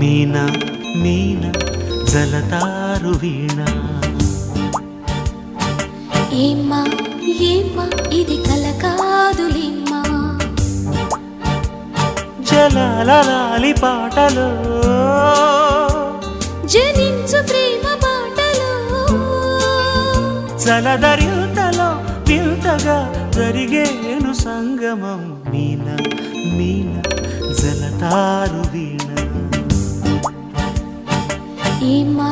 వీణ జలతారు వీణ. ఏమ్మా ఏమ్మా ఇది కల కాదులేమ్మా జలాలి పాటలో. జనించు ప్రేమ పాటలో. జలధరింతలో వింతగా జరిగేను సంగమం. మీన మీన జలతారు వీణ. 今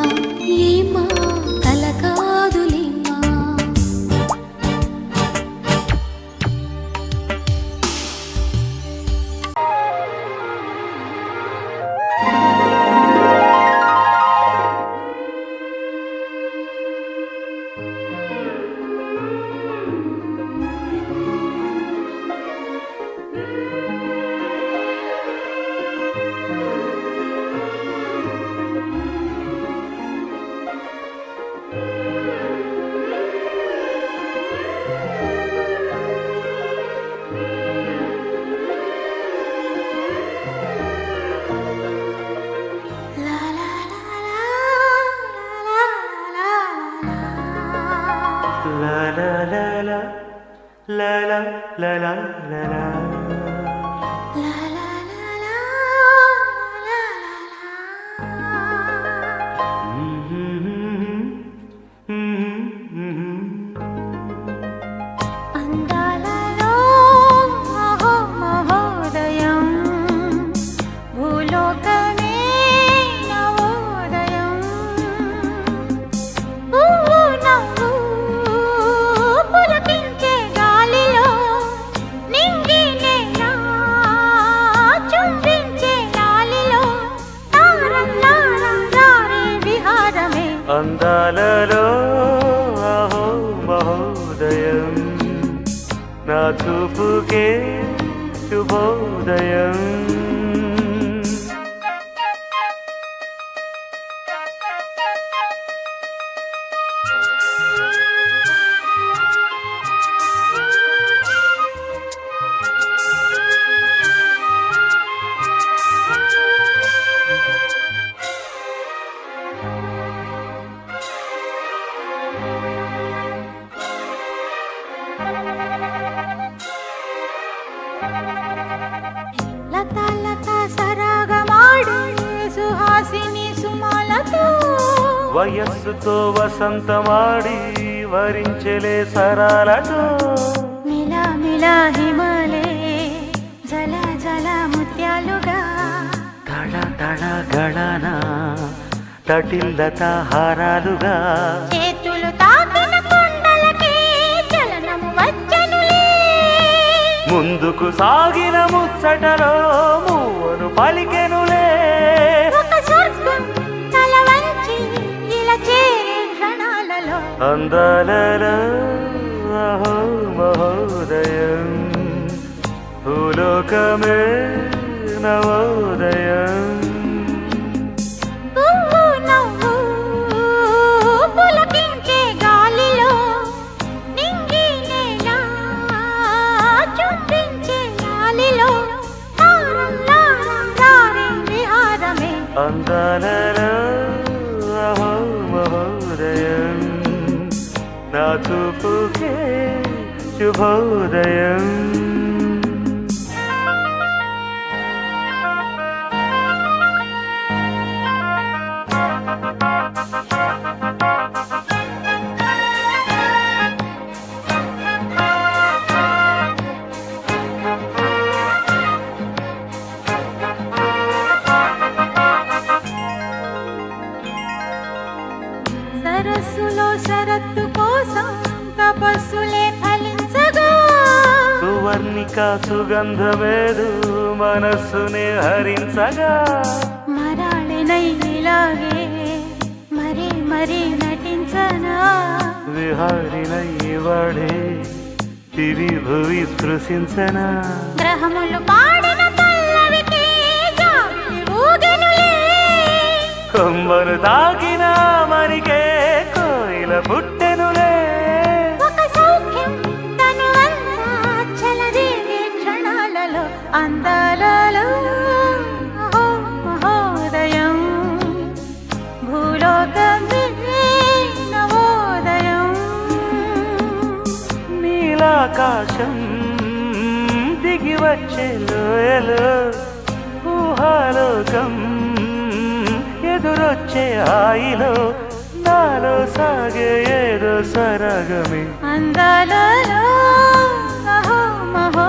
la la la la la la. నా చూపుకే శుభోదయం. లత లత సరాగమాడే సుహాసిని సుమాలతో. వయస్సుతో వసంతమాడి వరించలే సరాలతో. మిల మిల హిమలే జల జల ముత్యాలుగా. తడ తడ గళన తటిల్లత హారాలుగా. చేతులు ముందుకు సాగిన ముచ్చటలో మూవను పలికెనులే. అందాలలో భూలోకమే నవోదయం. నా చూపుకే శుభోదయం. సువర్ణిక సుగంధమేదు మనస్సుని హరించగా. మరాళినై ఇలాగే మరీ మరీ నటించనా. విహారినై వాడే దివి భువి స్పృశించనా. గ్రహములు పాడిన పల్లవికి కొమ్మను తాకిన మరికే కోయిల పుట్టెనులే మందలలో మహోదయం. భూలోకమే నవోదయం. నీలాకాశం దిగి వచ్చే లోయలు ఊహాలోకం ఎదురొచ్చే ఆయిలో నాలో సాగే ఏదో సరగమే. అందాలలో మహో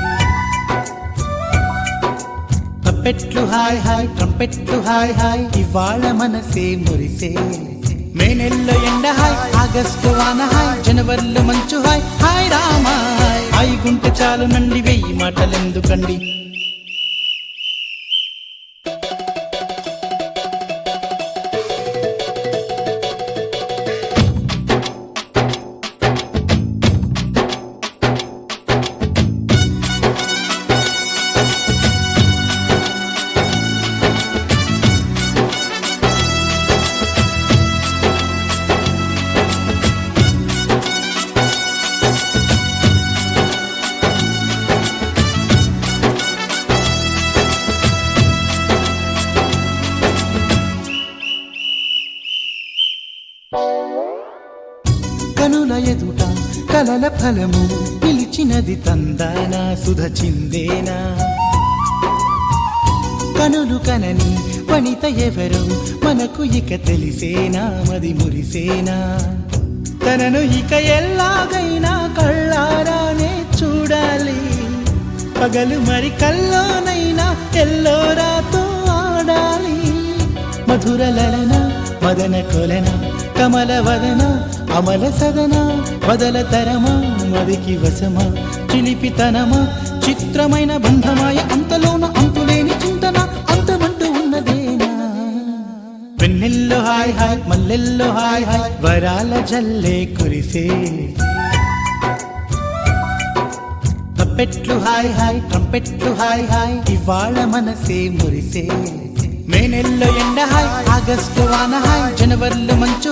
ట్రంపెట్లు హాయ్ హాయ్ ట్రంపెట్లు హాయ్ హాయ్. ఇవాళ మనసే మురిసే. మే నెలలో ఎండ హాయ్ ఆగస్టు వాన హాయ్ జనవరిలో మంచు హాయ్. హాయ్ రామా హాయ్ హాయ్ గుంటె చాలు నండి వెయ్యి మాటలెందుకండి? కలల ఫలము పిలిచినది తందానా సుధ చిందేనా? కనులు కనని వనిత ఎవరు? మనకు ఇక తెలిసేనా మది మురిసేనా? తనను ఇక ఎల్లాగైనా కళ్ళారానే చూడాలి పగలు మరి కల్లోనైనా ఎల్లోరాతో ఆడాలి. మధుర లలన మదన కొలన కమల వదన అమల సదనా వదల తరమా మదికి వశమా చిలిపితనమా చిత్రమైన బంధమాయ అంతలోన అంతులేని చింతన అంతమంటూ ఉన్నదేనా? వెన్నెల్లో హాయ్ హాయ్ మల్లెల్లో హాయ్ హాయ్ వరాల జల్లే కురిసే. తప్పెట్లు హాయ్ హాయ్ ట్రంపెట్లు హాయ్ హాయ్ ఇవాళ మనసే మురిసే. మే నెల్లో ఎండ హాయ్ ఆగస్టు వాన హాయ్ జనవరిలో మంచు